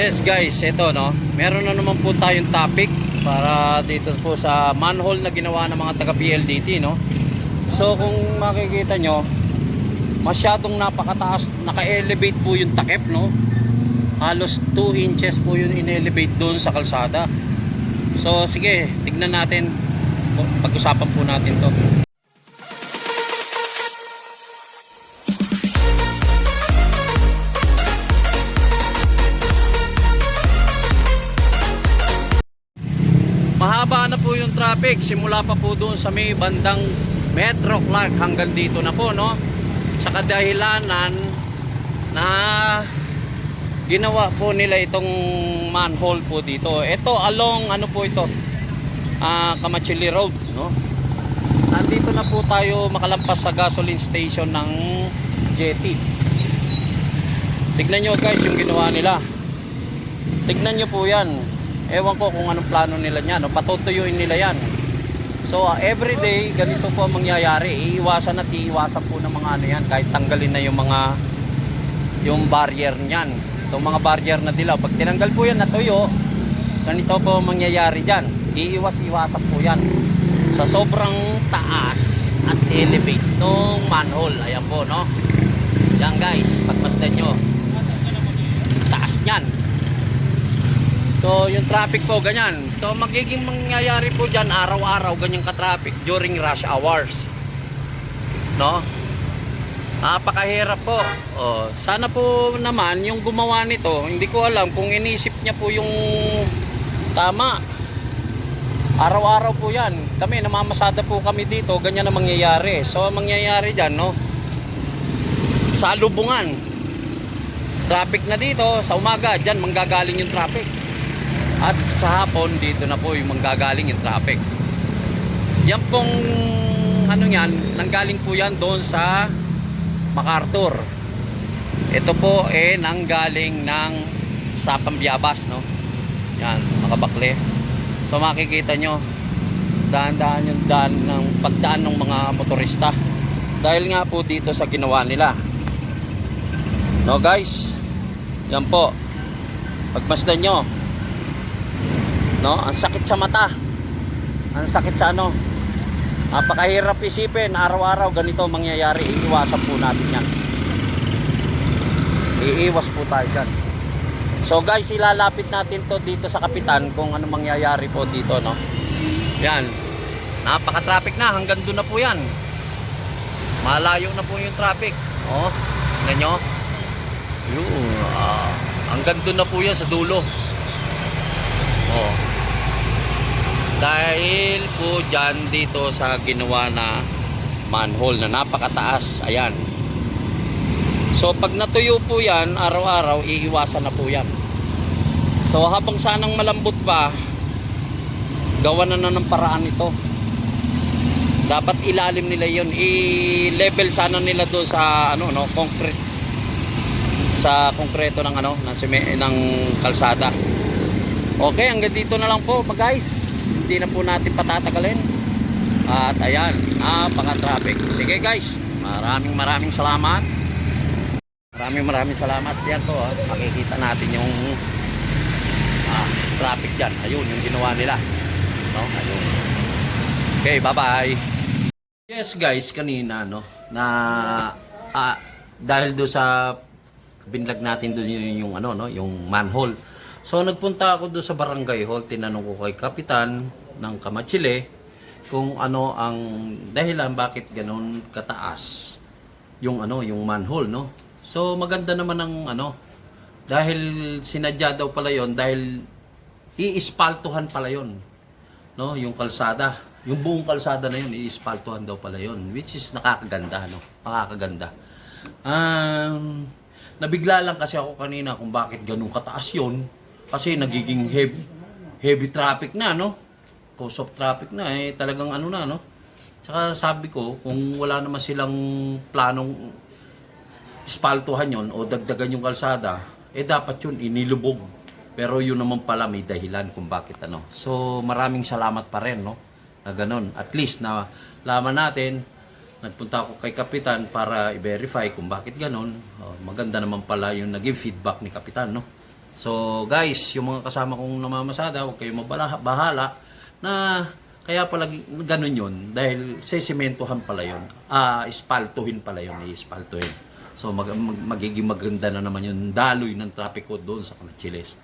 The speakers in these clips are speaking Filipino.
Yes guys, ito no. Meron na naman po tayong topic para dito po sa manhole na ginawa ng mga taga PLDT no. So kung makikita nyo, masyadong napakataas, naka-elevate po yung takip no. Halos 2 inches po yung in-elevate doon sa kalsada. So sige, tignan natin. Pag-usapan po natin to. Mahaba na po yung traffic simula pa po doon sa may bandang Metro Clark hanggang dito na po no? Sa kadahilanan na ginawa po nila itong manhole po dito. Ito along ano po ito? Ah Kamachili Road no? Nandito na po tayo makalampas sa gasoline station ng Jetty. Tignan nyo guys yung ginawa nila. Tignan nyo po yan ewan ko kung anong plano nila niyan no? patutuyuin nila yan. So uh, everyday ganito po ang mangyayari. Iiwasan at iiwasan po ng mga ano yan kahit tanggalin na yung mga yung barrier niyan. Itong mga barrier na dilaw pag tinanggal po yan natuyo ganito po ang mangyayari dyan. Iiwas iwasan po yan. Sa sobrang taas at elevate ng manhole. Ayan po no? Yan guys pagmasdan nyo. Taas niyan So, yung traffic po, ganyan. So, magiging mangyayari po dyan, araw-araw, ganyang ka-traffic during rush hours. No? Napakahirap po. Oh, sana po naman, yung gumawa nito, hindi ko alam kung inisip niya po yung tama. Araw-araw po yan. Kami, namamasada po kami dito, ganyan na mangyayari. So, ang mangyayari dyan, no? Sa lubungan. Traffic na dito, sa umaga, dyan manggagaling yung traffic. At sa hapon, dito na po yung manggagaling yung traffic. Yan pong ano yan, nanggaling po yan doon sa MacArthur. Ito po eh nanggaling ng sa Pambiabas, no? Yan, makabakle. So makikita nyo, daan-daan yung daan ng pagdaan ng mga motorista. Dahil nga po dito sa ginawa nila. No guys, yan po. Pagmasdan nyo, no? Ang sakit sa mata. Ang sakit sa ano? Napakahirap isipin, araw-araw ganito ang mangyayari. Iiwasan po natin yan. Iiwas po tayo dyan. So guys, ilalapit natin to dito sa kapitan kung ano mangyayari po dito, no? Yan. Napaka-traffic na, hanggang doon na po yan. Malayo na po yung traffic. Oh, tingnan nyo. Yun, ah, hanggang doon na po yan sa dulo. Oh. Dahil po dyan dito sa ginawa na manhole na napakataas. Ayan. So pag natuyo po yan, araw-araw, iiwasan na po yan. So habang sanang malambot pa, gawa na na ng paraan ito. Dapat ilalim nila yon I-level sana nila doon sa ano no, concrete sa konkreto ng ano, ng, ng kalsada. Okay, hanggang dito na lang po, guys. Hindi na po natin patatagalin. At ayan, napaka-traffic. Sige guys, maraming maraming salamat. Maraming maraming salamat. Yan po, ah. makikita natin yung ah, traffic dyan. Ayun, yung ginawa nila. No? Ayun. Okay, bye-bye. Yes guys, kanina no, na ah, dahil do sa binlag natin doon yung, yung ano no, yung manhole. So nagpunta ako doon sa barangay hall, tinanong ko kay kapitan ng Kamachile kung ano ang dahilan bakit ganun kataas yung ano, yung manhole no. So maganda naman ang ano dahil sinadya daw pala yon dahil iispaltuhan pala yon no, yung kalsada. Yung buong kalsada na yun, iispaltuhan daw pala yon which is nakakaganda no, nakakaganda. Um, nabigla lang kasi ako kanina kung bakit ganun kataas yon kasi nagiging heavy, heavy traffic na, no? Cause of traffic na, eh, talagang ano na, no? Tsaka sabi ko, kung wala naman silang planong ispaltuhan yon o dagdagan yung kalsada, eh dapat yun inilubog. Pero yun naman pala may dahilan kung bakit ano. So maraming salamat pa rin, no? Na ganun. At least na laman natin, nagpunta ako kay Kapitan para i-verify kung bakit ganun. Oh, maganda naman pala yung naging feedback ni Kapitan, no? So guys, yung mga kasama kong namamasada, huwag kayong mabala- bahala na kaya pala ganun yun dahil sesimentohan pala yun. Ah, ispaltuhin pala yun, ispaltuhin. So mag, mag- magiging maganda na naman yung daloy ng trapiko doon sa Chiles.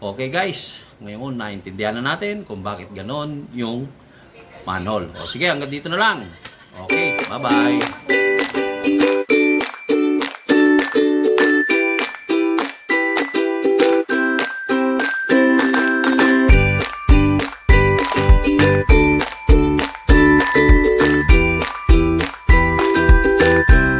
Okay guys, ngayon naintindihan na natin kung bakit ganon yung manhole. O sige, hanggang dito na lang. Okay, bye-bye.